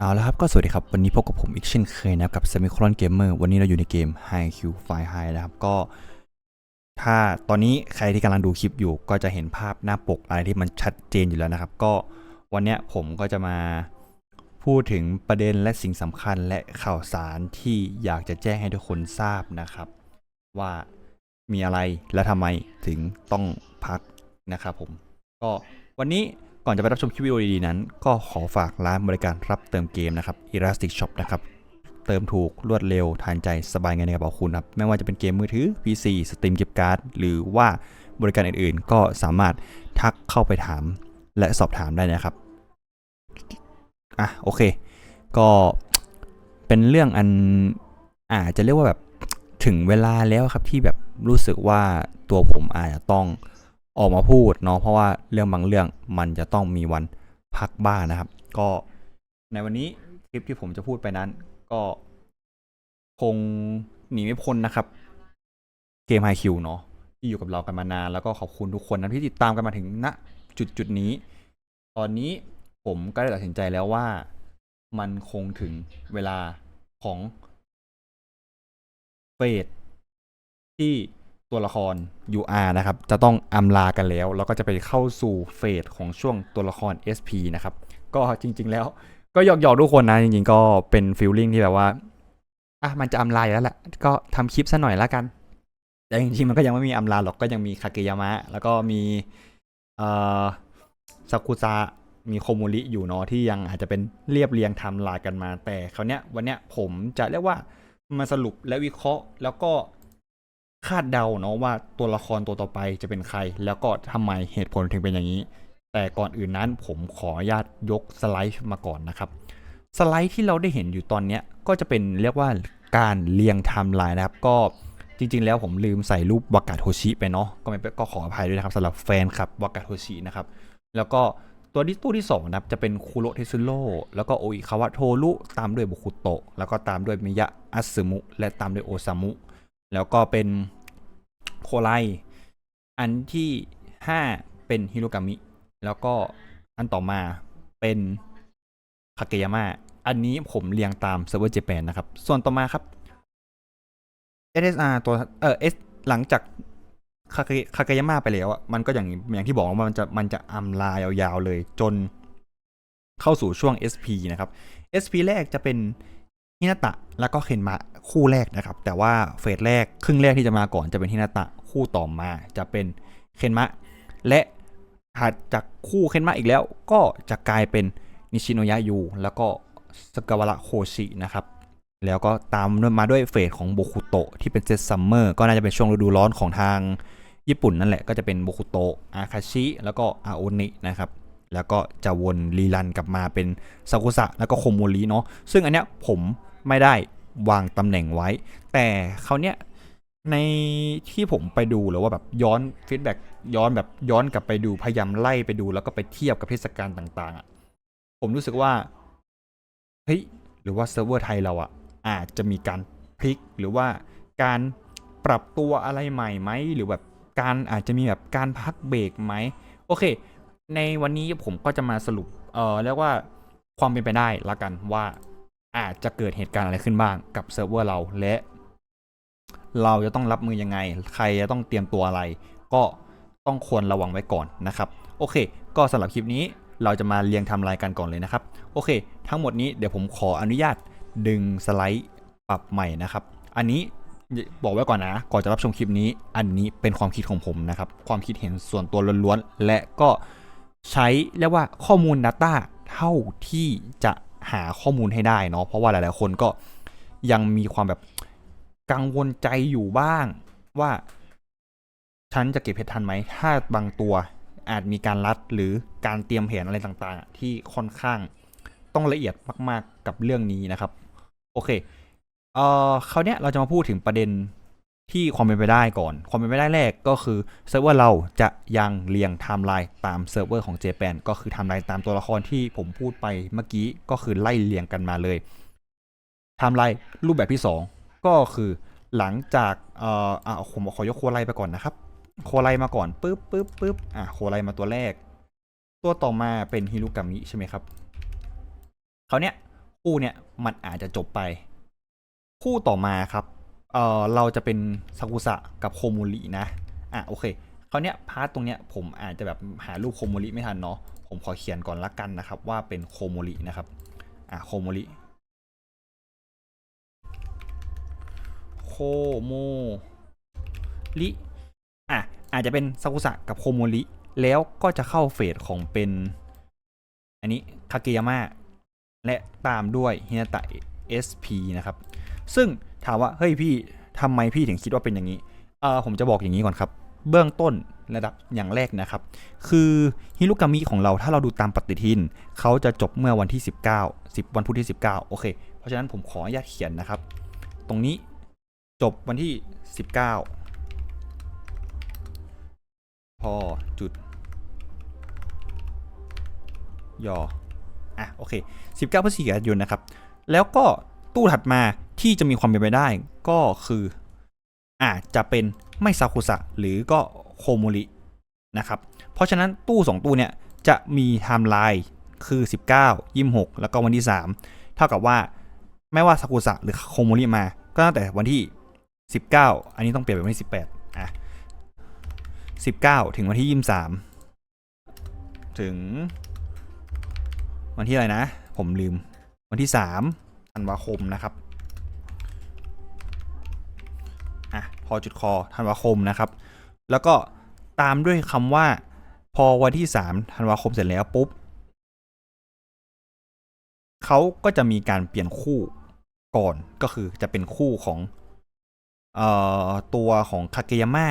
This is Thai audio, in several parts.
เอาละครับ ก็สวัสดีครับ วันนี้พบกับผมอีกเช่นเคยนะครับกับ Semicolon Gamer วันนี้เราอยู่ในเกม High Q Fire High นะครับ ก็ ถ้าตอนนี้ใครที่กำลังดูคลิปอยู่ ก็จะเห็นภาพหน้าปกอะไรที่มันชัดเจนอยู่แล้วนะครับ ก็วันนี้ผมก็จะมาพูดถึงประเด็นและสิ่งสำคัญและข่าวสารที่อยากจะแจ้งให้ทุกคนทราบนะครับ ว่ามีอะไรและทำไมถึงต้องพักนะครับผม ก็วันนี้ ก่อนจะไปรับชมคลิปวิดีโอดีๆนั้น ก็ขอฝากร้านบริการรับเติมเกมนะครับ Elastic Shop นะครับ เติมถูกรวดเร็วทันใจสบายเงินในกระเป๋าคุณครับ ไม่ว่าจะเป็นเกมมือถือ PC Steam Gift Card หรือว่าบริการอื่นๆ ก็สามารถทักเข้าไปถามและสอบถามได้นะครับ อะ โอเค ก็เป็นเรื่องอันอาจจะเรียกว่าแบบถึงเวลาแล้วครับที่แบบรู้สึกว่าตัวผมอาจจะต้อง ออกมาพูดเนาะเพราะว่าเรื่องบางเรื่องมันจะต้องมีวันพักบ้างนะครับ ก็ในวันนี้คลิปที่ผมจะพูดไปนั้น ก็คงหนีไม่พ้นนะครับ เกมไฮคิวเนาะที่อยู่กับเรากันมานาน แล้วก็ขอบคุณทุกคนนะที่ติดตามกันมาถึงณจุดจุดนี้ ตอนนี้ผมก็ได้ตัดสินใจแล้วว่ามันคงถึงเวลาของเฟสที่ ตัวละคร UR นะครับ จะต้องอำลากันแล้ว แล้วก็จะไปเข้าสู่เฟสของช่วงตัวละคร SP นะครับ ก็จริง ๆ แล้ว ก็หยอกๆทุกคนนะ จริงๆ ก็เป็นฟีลลิ่งที่แบบว่าอะมันจะอำลาแล้วแหละ ก็ทำคลิปซะหน่อยละกัน แต่จริงๆ มันก็ยังไม่มีอำลาหรอก ก็ยังมีคาเกยามะ แล้วก็มีเอ่อซากุซะมีโคโมริอยู่เนาะที่ยังอาจจะเป็นเรียบเรียงทม์ไลน์กันมา แต่คราวเนี้ยวันเนี้ยผมจะเรียกว่ามาสรุปและวิเคราะห์แล้วก็ คาดเดาเนาะว่าตัวละครตัวต่อไปจะเป็นใคร แล้วก็ทำไมเหตุผลถึงเป็นอย่างนี้ แต่ก่อนอื่นนั้นผมขออนุญาตยกสไลด์มาก่อนนะครับสไลด์ที่เราได้เห็นอยู่ตอนนี้ก็จะเป็นเรียกว่าการเรียงไทม์ไลน์นะครับ ก็จริง ๆ แล้วผมลืมใส่รูปวากาโทชิไปเนาะก็ไม่เป็นก็ขออภัยด้วยนะครับสำหรับแฟนคลับวากาโทชินะครับ แล้วก็ตัวที่ตู้ที่สองนะครับจะเป็นคุโรเทซุโร่แล้วก็โออิคาวะโทรุตามด้วยบุคุโตะแล้วก็ตามด้วยมิยะอัสึมุ และตามด้วยโอซามุ แล้วก็เป็นโคไลอันที่ห้าเป็นฮิโรกามิ แล้วก็อันต่อมาเป็นคาเกยามะอันนี้ผมเรียงตามเซิร์ฟเวอร์เจแปนนะครับ ส่วนต่อมาครับ SSR ตัวเออ S หลังจากคาเกคาเกยามะไปแล้วอะมันก็อย่างอย่างที่บอกว่ามันจะมันจะอำลายาวๆเลยจนเข้าสู่ช่วง SP นะครับ SP แรกจะเป็น ฮินาตะแล้วก็เคนมะคู่แรกนะครับ แต่ว่าเฟสแรกครึ่งแรกที่จะมาก่อนจะเป็นฮินาตะคู่ต่อมาจะเป็นเคนมะ และถัดจากคู่เคนมะอีกแล้ว ก็จะกลายเป็นนิชิโนยะยูแล้วก็สกาวระโคชินะครับ แล้วก็ตามมาด้วยเฟสของโบคุโตะที่เป็นเซตซัมเมอร์ก็น่าจะเป็นช่วงฤดูร้อนของทางญี่ปุ่นนั่นแหละก็จะเป็นโบคุโตะอาคาชิ แล้วก็อาโอนินะครับแล้วก็จะวนรีรันกลับมาเป็นซากุสะแล้วก็โคโมริเนาะซึ่งอันเนี้ยผม ไม่ได้วางตำแหน่งไว้ แต่เขาเนี้ยในที่ผมไปดูหรือว่าแบบย้อนฟีดแบ็กย้อนแบบย้อนกลับไปดูพยายามไล่ไปดูแล้วก็ไปเทียบกับเทศกาลต่าง ๆอะผมรู้สึกว่าเฮ้ยหรือว่าเซิร์ฟเวอร์ไทยเราอะอาจจะมีการพลิกหรือว่าการปรับตัวอะไรใหม่ไหมหรือแบบการอาจจะมีแบบการพักเบรกไหมโอเค ในวันนี้ผมก็จะมาสรุปเอ่อเรียกว่าความเป็นไปได้ละกันว่า อาจจะเกิดเหตุการณ์อะไรขึ้นบ้างกับเซิร์ฟเวอร์เราและ เราจะต้องรับมือยังไง ใครจะต้องเตรียมตัวอะไร ก็ต้องควรระวังไว้ก่อนนะครับ โอเค ก็สำหรับคลิปนี้เราจะมาเรียงทำลายกันก่อนเลยนะครับ โอเค ทั้งหมดนี้เดี๋ยวผมขออนุญาตดึงสไลด์ปรับใหม่นะครับ อันนี้บอกไว้ก่อนนะ ก่อนจะรับชมคลิปนี้ อันนี้เป็นความคิดของผมนะครับ ความคิดเห็นส่วนตัวล้วนๆ และก็ใช้เรียกว่าข้อมูล Data เท่าที่จะ หาข้อมูลให้ได้เนาะเพราะว่าหลาย ๆ คนก็ยังมีความแบบกังวลใจอยู่บ้างว่าฉันจะเก็บเพชรทันไหม ถ้าบางตัวอาจมีการรัดหรือการเตรียมแผนอะไรต่างๆ ที่ค่อนข้างต้องละเอียดมาก ๆ กับเรื่องนี้นะครับ โอเค เอ่อคราวเนี้ยเราจะมาพูดถึงประเด็น ที่ความเป็นไปได้ก่อน ความเป็นไปได้แรกก็คือเซิร์ฟเวอร์เราจะยังเรียงไทม์ไลน์ตามเซิร์ฟเวอร์ของ j p a n ก็คือไทม์ไลน์ตามตัวละครที่ผมพูดไปเมื่อกี้ก็คือไล่เรียงกันมาเลยไทม์ไลน์รูปแบบที่ 2 ก็คือหลังจากเอ่ออะผมขอยกโคไลไปก่อนนะครับ โคไลมาก่อนปึ๊บปึ๊บปึ๊บอะโคไลมาตัวแรก ตัวต่อมาเป็นฮิรุกามิใช่ไหมครับเขาเนี้ยคู่เนี่ยมันอาจจะจบไป คู่ต่อมาครับ เออเราจะเป็นซากุสะกับโคโมรินะ อะโอเคคราวเนี้ยพาร์ทตรงเนี้ยผมอาจจะแบบหารูปโคโมริไม่ทันเนาะ ผมขอเขียนก่อนละกันนะครับ ว่าเป็นโคโมรินะครับ อะโคโมริ โคโมริ อะอาจจะเป็นซากุสะกับโคโมริ แล้วก็จะเข้าเฟสของเป็น อันนี้คาเกยามะและตามด้วยฮินาตะ SP นะครับ ซึ่ง ถามว่าเฮ้ยพี่ทำไมพี่ถึงคิดว่าเป็นอย่างนี้เออผมจะบอกอย่างนี้ก่อนครับ เบื้องต้นระดับอย่างแรกนะครับ คือฮิรุกามิของเราถ้าเราดูตามปฏิทิน เขาจะจบเมื่อวันที่ 19 10 วันพุธที่ 19 โอเค เพราะฉะนั้นผมขออนุญาตเขียนนะครับ ตรงนี้จบวันที่ 19 พอจุดยออะโอเค 19พฤศจิกายนนะครับ แล้วก็ ตู้ถัดมาที่จะมีความเป็นไปได้ก็คืออาจจะเป็นไม่ซากุสะหรือก็โคโมรินะครับ เพราะฉะนั้นตู้ 2 ตู้เนี่ยจะมีไทม์ไลน์คือ 19 26 แล้วก็วันที่ 3 เท่ากับว่าไม่ว่าซากุสะหรือโคโมริมา ก็ตั้งแต่วันที่ 19 อันนี้ต้องเปลี่ยนเป็นวันที่ 18อะ19 ถึงวันที่ 23 ถึง วันที่อะไรนะ ผมลืมวันที่ 3 ธันวาคมนะครับอะพอจุดคอธันวาคมนะครับ แล้วก็ตามด้วยคำว่า พอวันที่3ธันวาคมเสร็จแล้วปุ๊บเขาก็จะมีการเปลี่ยนคู่ก่อนก็คือจะเป็นคู่ของเอ่อตัวของคาเกยามะ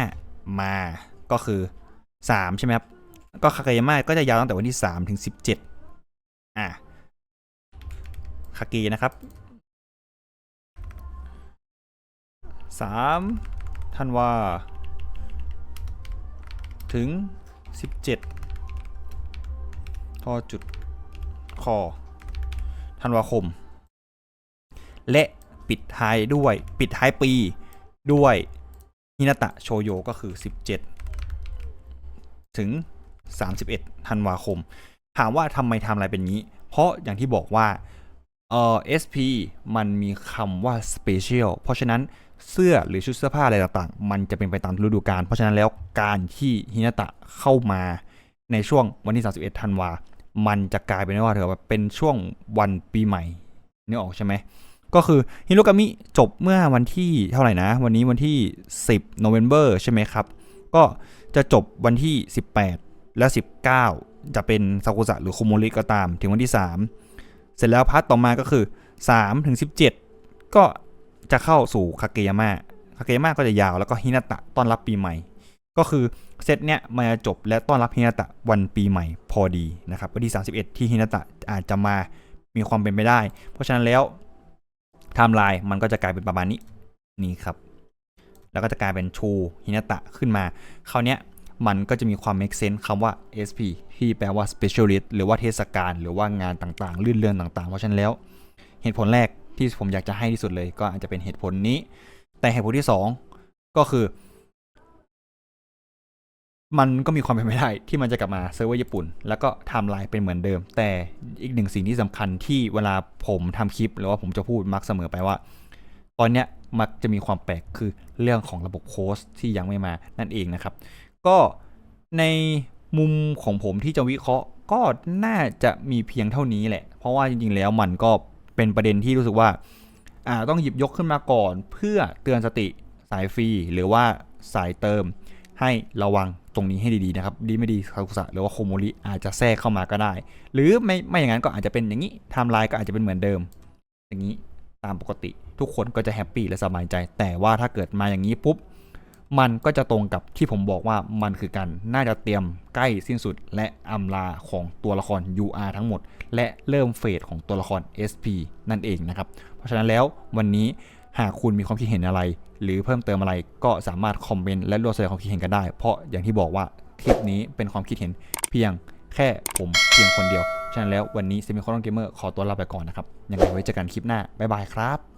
มาก็คือ 3 ใช่ไหมครับ ก็คาเกยามะก็จะยาวตั้งแต่วันที่ 3 ถึง 17 อะคาเกนะครับ สามธันวา ถึงสิบเจ็ดพอจุดคอธันวาคม และปิดท้ายด้วยปิดท้ายปีด้วยฮินาตะโชโยก็คือ 17 ถึง 31ธันวาคม ถามว่าทำไมทำอะไรเป็นงี้ เพราะอย่างที่บอกว่าเอ่อ SP มันมีคำว่า special เพราะฉะนั้น เสื้อหรือชุดเสื้อผ้าอะไรต่างๆ มันจะเป็นไปตามฤดูกาลเพราะฉะนั้นแล้วการที่ฮินาตะเข้ามาในช่วงวันที่ 31 ธันวา มันจะกลายเป็นว่าเธอเป็นช่วงวันปีใหม่นึกออกใช่ไหมก็คือฮิโรกามิจบเมื่อวันที่เท่าไหร่นะ วันนี้วันที่ 10โนเวม ber ใช่ไหมครับ ก็จะจบวันที่ 18 และ 19 จะเป็นซากุสะหรือโคโมริก็ตามถึงวันที่ 3 เสร็จแล้วพาร์ทต่อมาก็คือ3ถึง17 ก็ จะเข้าสู่คาเกยามะคาเกยามะก็จะยาวแล้วก็ฮินาตะต้อนรับปีใหม่ ก็คือเซตเนี้ยมันจะจบและต้อนรับฮินาตะวันปีใหม่พอดีนะครับวันที่ 31 ที่ฮินาตะอาจจะมามีความเป็นไปได้ เพราะฉะนั้นแล้วไทม์ไลน์มันก็จะกลายเป็นประมาณนี้นี่ครับ แล้วก็จะกลายเป็นชูฮินาตะขึ้นมาคราวเนี้ยมันก็จะมีความ make sense คำว่า SP ที่แปลว่า specialist หรือว่าเทศกาลหรือว่างานต่างๆ ลื่นเรื่อนต่างๆ เพราะฉะนั้นแล้ว เหตุผลแรก ที่ผมอยากจะให้ที่สุดเลย ก็อาจจะเป็นเหตุผลนี้ แต่เหตุผลที่ 2 ก็คือ มันก็มีความเป็นไปได้ที่มันจะกลับมาเซิร์ฟเวอร์ญี่ปุ่น แล้วก็ทม์ไลน์เป็นเหมือนเดิม แต่อีกหนึ่งสิ่งที่สำคัญที่เวลาผมทำคลิป หรือว่าผมจะพูดมักเสมอไปว่า ตอนเนี้ยมักจะมีความแปลกคือเรื่องของระบบโค้ชที่ยังไม่มานั่นเองนะครับ ก็ในมุมของผมที่จะวิเคราะห์ก็น่าจะมีเพียงเท่านี้แหละ เพราะว่าจริงๆแล้วมันก็ เป็นประเด็นที่รู้สึกว่าอาต้องหยิบยกขึ้นมาก่อนเพื่อเตือนสติสายฟรีหรือว่าสายเติมให้ระวังตรงนี้ให้ดีๆนะครับ ดีไม่ดีคาคุสะหรือว่าโคโมริอาจจะแทรกเข้ามาก็ได้ หรือไม่ไม่อย่างนั้นก็อาจจะเป็นอย่างนี้ไทม์ไลน์ก็อาจจะเป็นเหมือนเดิม อย่างนี้ตามปกติทุกคนก็จะแฮปปี้และสบายใจ แต่ว่าถ้าเกิดมาอย่างนี้ปุ๊บ มันก็จะตรงกับที่ผมบอกว่ามันคือการน่าจะเตรียมใกล้สิ้นสุดและอำลาของตัวละคร UR ทั้งหมด และเริ่มเฟสของตัวละคร SP นั่นเองนะครับ เพราะฉะนั้นแล้ววันนี้หากคุณมีความคิดเห็นอะไร หรือเพิ่มเติมอะไรก็สามารถคอมเมนต์และร่วมแสดงความคิดเห็นกันได้ เพราะอย่างที่บอกว่าคลิปนี้เป็นความคิดเห็นเพียงแค่ผมเพียงคนเดียว ฉะนั้นแล้ววันนี้เซมิคอนเกมเมอร์ขอตัวลาไปก่อนนะครับ ยังไงไว้เจอกันคลิปหน้า บ๊ายบายครับ